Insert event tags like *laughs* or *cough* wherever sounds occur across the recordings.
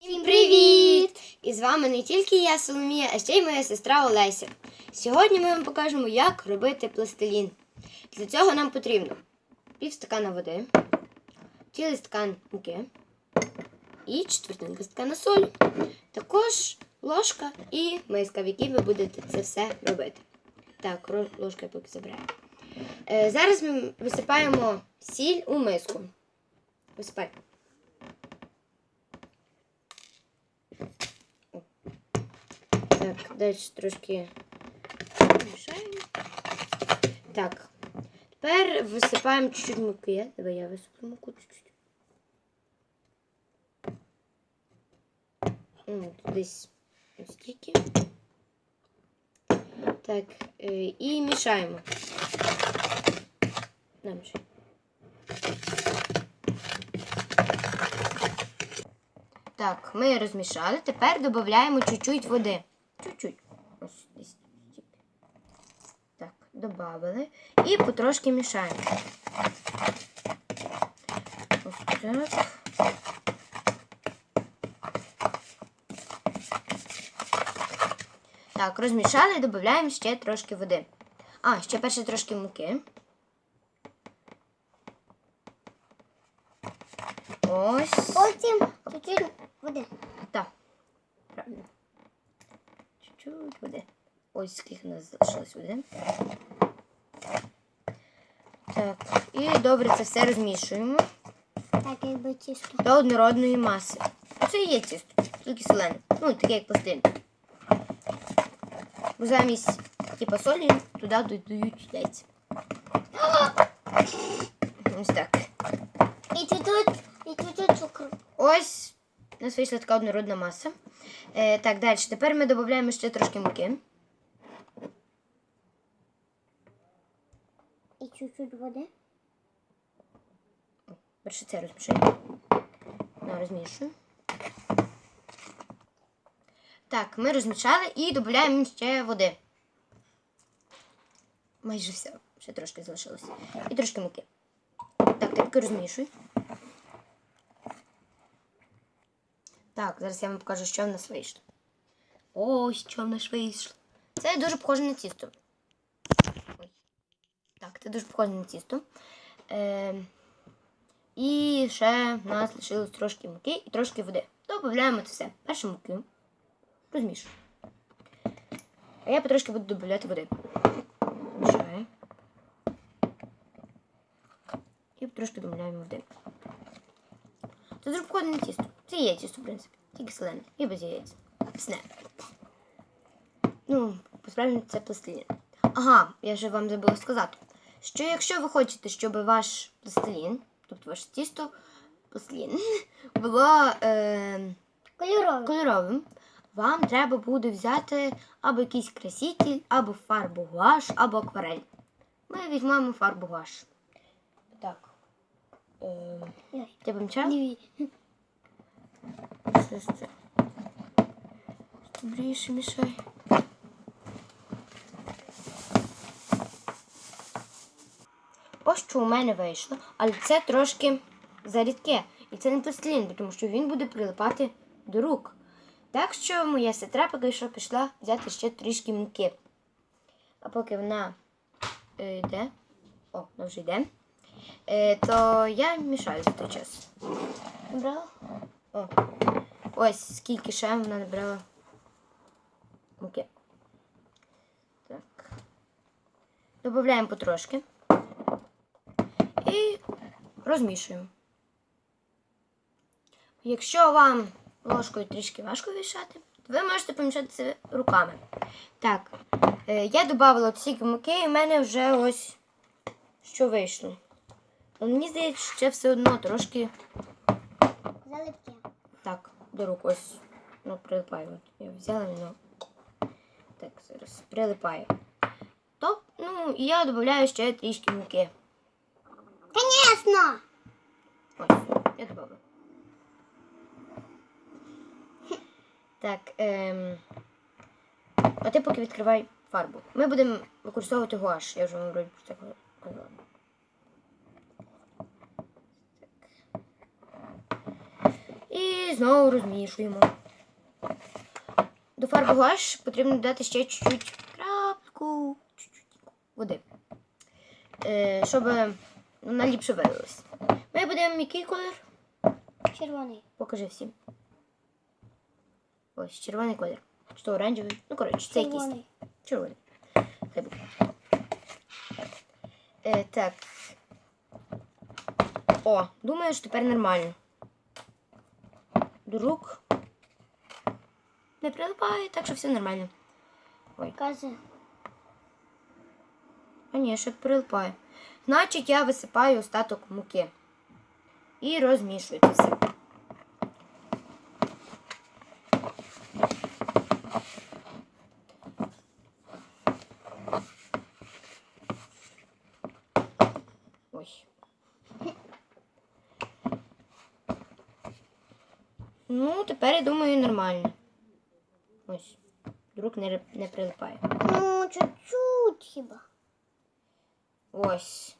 Всім привіт! І з вами не тільки я, Соломія, а ще й моя сестра Олеся. Сьогодні ми вам покажемо, як робити пластилін. Для цього нам потрібно пів стакана води, цілий стакан муки і четвертинка стакана солі. Також ложка і миска, в якій ви будете це все робити. Так, ложка я поки забираю. Е, зараз ми висипаємо сіль у миску. Висипай. Так, далі трошки мішаємо. Так. Тепер висипаємо чуть-чуть муки. Давай я висиплю муку чуть-чуть. Ну, Десь стільки. Так, е, і мішаємо. На, мішай. Так, ми розмішали. Тепер додаємо чуть-чуть води. Чуть-чуть. Ось десь стільки. Так, додали. І потрошки мішаємо. Ось так. Так, розмішали, додаємо ще трошки води. А, ще перше трошки муки. Ось. Потім чуть-чуть води. Так. Правильно. Чуть-чуть води. Ось скільки у нас залишилось води. Так. І добре це все розмішуємо Так, якби тісто. до однородної маси. Це і є тісто, тільки солене. Ну, таке як пластин. Бо замість типу, солі туди додають яйця. Ось так. І чуть-чуть, і чуть-чуть цукру. Ось у нас вийшла така однородна маса. Е, так, далі. Тепер ми додаємо ще трошки муки. Чуть-чуть води. Перше це розмішаю. На, розмішую. Так, ми розмішали і додаємо ще води. Майже все. Ще трошки залишилося. І трошки муки. Так, тепер розмішуй. Так, зараз я вам покажу, що в нас вийшло. Ось що в нас вийшло. Це дуже похоже на тісто. Дуже похоже на тісто. Е, і ще в нас лишилось трошки муки і трошки води. Додаємо це все. Перше муки. Розмішую. А я потрошки буду додавати води. Мішаю. І трошки додаємо води. Це дуже похоже на тісто. Це є тісто, в принципі. Тільки солене. І без яєць. Пісне. Ну, по-справжньому це пластилін. Ага, я вже вам забула сказати, що якщо ви хочете, щоб ваш пластилін, тобто ваше тісто, пластилін, *laughs* було е, Кольоровий. кольоровим, вам треба буде взяти або якийсь краситель, або фарбу гуаш, або акварель. Ми візьмемо фарбу гуаш. Так. Е, ти помічав? Диві. Це? Добріше мішай. Ось що у мене вийшло, але це трошки зарідке. І це не пластилін, тому що він буде прилипати до рук. Так що моя сестра поки що пішла взяти ще трішки муки. А поки вона е, йде, о, вона вже йде, е, то я мішаю за той час. Набрала? О, ось скільки ще вона набрала муки. Так. Додаємо потрошки. І розмішуємо. Якщо вам ложкою трішки важко вішати, то ви можете помішати це руками. Так, е, я додавала стільки муки, і в мене вже ось що вийшло. Але мені здається, що це все одно трошки Залипке. так, до рук ось ну, прилипає. От я взяла воно. Так, зараз прилипає. То, ну, і я додаю ще трішки муки. Конечно! Ось, я добавила. Так, ем... а ти поки відкривай фарбу. Ми будемо використовувати гуаш, я вже вам вроді про це казала. І знову розмішуємо. До фарби гуаш потрібно додати ще чуть-чуть крапку чуть-чуть води. Е, щоб вона ліпше вилилась. Ми будемо який колір? Червоний. Покажи всім. Ось червоний колір. Чи то оранжевий? Ну, коротше, це якийсь. Червоний. Червоний. Хай буде. Е, так. О, думаю, що тепер нормально. До рук. Не прилипає, так що все нормально. Ой, Кази. а ні, ще прилипає. Значить, я висипаю остаток муки. І розмішую це все. Ой. Ну, тепер я думаю нормально. Ось. Друг не, не прилипає. Ну, чуть-чуть хіба. Ось.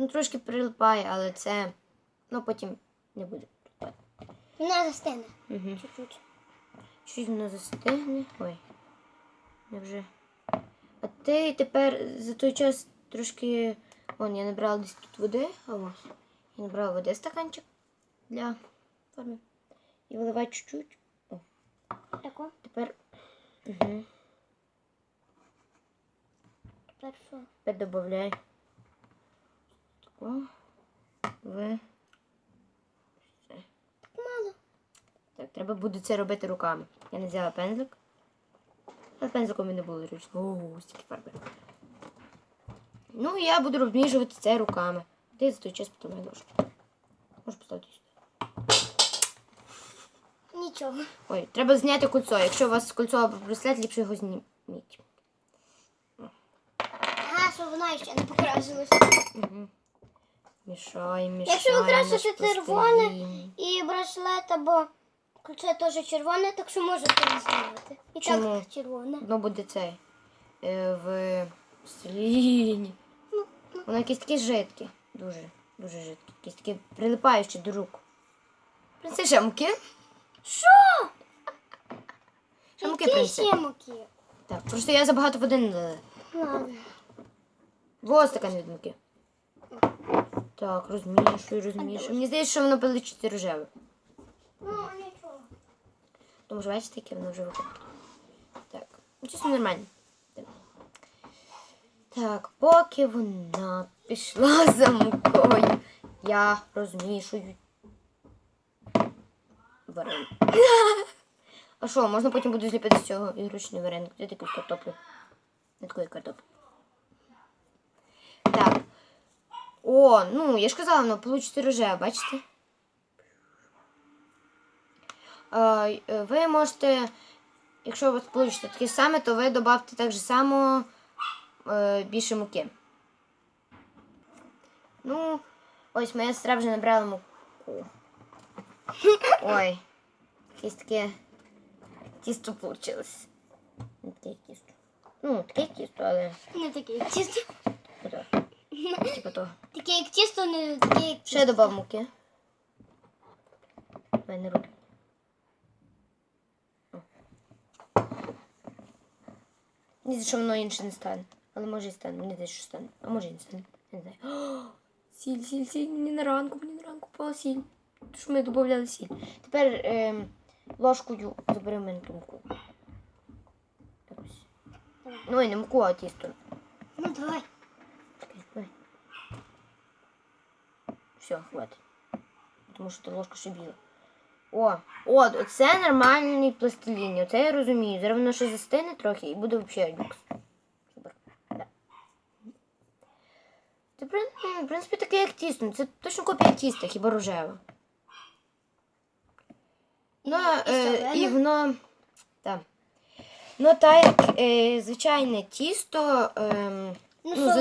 Ну, трошки прилипає, але це. Ну, потім не буде прилипати. Вона застине. Угу. Чуть-чуть. Чуть воно застигне. Ой. Я вже. А ти тепер за той час трошки. Вон, я набрала десь тут води. А ось. Я набрала води стаканчик для форми. І виливаю чуть-чуть. О, Тако. тепер. Угу. Тепер що? Тепер додай. Тако. В. Все. Мало. Так, треба буде це робити руками. Я не взяла пензлик. Але пензликом і не було зручно. О, стільки фарби. Ну, я буду розміжувати це руками. Ти за той час потримай ложку. Можеш поставити сюди. Нічого. Ой, треба зняти кольцо. Якщо у вас кольцо або браслет, ліпше його зніміть. Ага, що вона ще не покрасилась. Угу. Мішаємо, мішаємо. Якщо ви красите червоне і браслет або це теж червоне, так що можете не знімати. І Чому? так червоне. Воно буде цей. Е, в пластиліні. Воно якесь таке жидке. Дуже, дуже жидке. Якесь таке прилипаюче до рук. Ще муки. Що? Ще муки Які принеси. Так, просто я забагато води не дала. Ладно. Во стакан від муки. Так, розмішую, розмішую. Мені здається, що воно пиличить рожеве. Ну, нічого. Тому що бачите, яке воно вже виходить. Так, ну чесно нормально. Так. Поки вона пішла *laughs* за мукою, я розмішую. Вареники. А що, можна потім буде зліпити з цього ігрушний вареник. Взяти якусь картоплю. Не такої картоплі. Так. О, ну, я ж казала, воно получиться рожеве, бачите? Е, е, Ви можете, якщо у вас вийде таке саме, то ви додавте так же само е, більше муки. Ну, ось моя сестра вже набрала муку. Ой, якесь таке тісто вийшло. Не таке тісто. Ну, таке тісто, але Не таке, тісто. Ото, типу того. Таке як тісто, не таке як Ще додав муки. У мене руки. Мені що воно інше не стане. Але може і стане. Мені здається, що стане. А може і не стане. Не знаю. О, *gasps* сіль, сіль, сіль. Мені на ранку, мені на ранку впала сіль. Тому що ми додавали сіль. Тепер ем, ложкою забери в мене ту муку. Так ось. Ну і не муку, а тісто. Ну, давай. Чекай, давай. Все, хватить. Тому що та ложка ще біла. О, от, оце нормальний пластилін. Оце я розумію. Зараз воно ще застине трохи і буде взагалі люкс. Супер. Да. Це, в прин- в принципі, таке як тісто. Це точно копія тіста, хіба рожева. Ну, І- е, і воно. Так. Ну, так як е, звичайне тісто. ем, Ну, ну,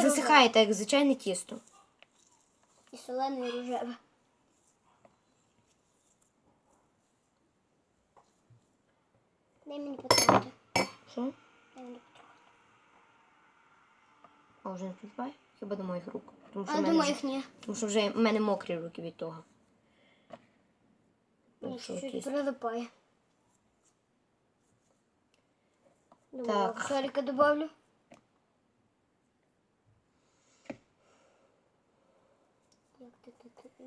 засихає так, як звичайне тісто. І солене, і рожеве. Дай мені потрогати. Що? Дай мені потрогати. А вже не прилипає? Хіба до моїх рук? Тому що, А в мене думаю, вже, ні. тому що вже в мене мокрі руки від того. Ні, нашого Чуть тіста. прилипає. Так. Шарика добавлю. Як ти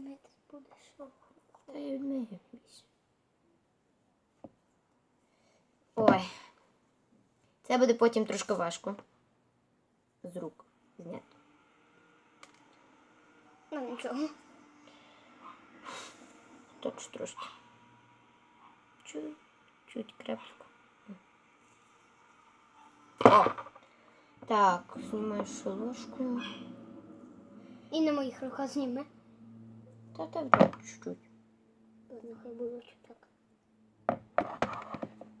мити будеш? Та я відмию більше. Ой. Це буде потім трошки важко. З рук зняти. Ну нічого. Точно трошки. Чуть, чуть крепко. О! Так, знімаю ще ложку. І на моїх руках зніми. Та так, так, чуть-чуть. Ладно, хай буде чи так.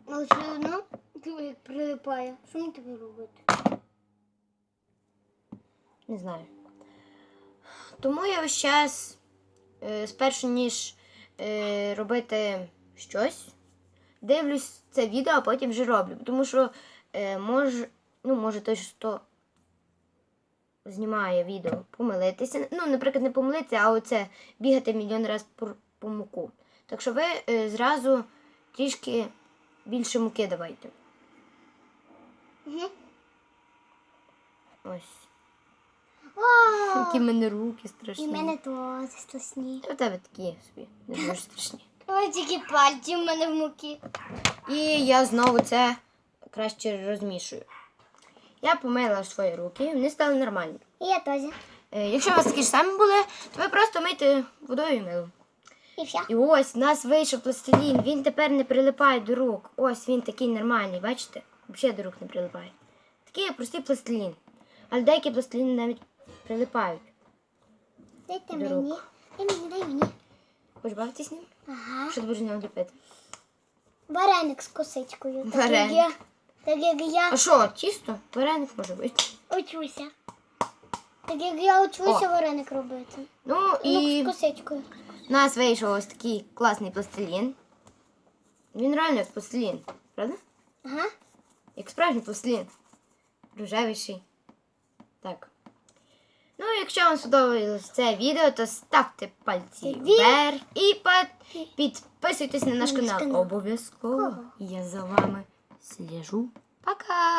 Але все одно як прилипає. Що мені тобі робити? Не знаю. Тому я весь час, е, спершу ніж е, робити щось, дивлюсь це відео, а потім вже роблю. Тому що е, може, ну, може той, хто знімає відео, помилитися. Ну, наприклад, не помилитися, а оце бігати мільйон разів по, по муку. Так що ви е, зразу трішки більше муки давайте. Угу. Ось. Вау! Які в мене руки страшні. І в мене теж страшні. У тебе такі собі, не дуже страшні. Ой, тільки пальці в мене в муки. І я знову це краще розмішую. Я помила свої руки, вони стали нормальні. І я теж. Е, Якщо у вас такі ж самі були, то ви просто мийте водою і милом. І все. І ось в нас вийшов пластилін, він тепер не прилипає до рук. Ось він такий нормальний, бачите? Взагалі до рук не прилипає. Такий простий пластилін. Але деякі пластиліни навіть прилипають. Дайте До мені. рук. Дай мені, дай мені. Хочеш бавитись ним? Ага. Що ти будеш з нього ліпити? Вареник з косичкою. Так як Вареник. Так як я А що, тісто? Вареник може бути. учуся. Так як я учуся О. вареник робити. Ну Ну, і з косичкою. У нас вийшов ось такий класний пластилін. Він реально як пластилін, правда? Ага. Як справжній пластилін. Рожевіший. Так. Ну, якщо вам сподобалось це відео, то ставте пальці Ві- вверх і під- підписуйтесь на наш канал. Обов'язково. Я за вами seja um, cá.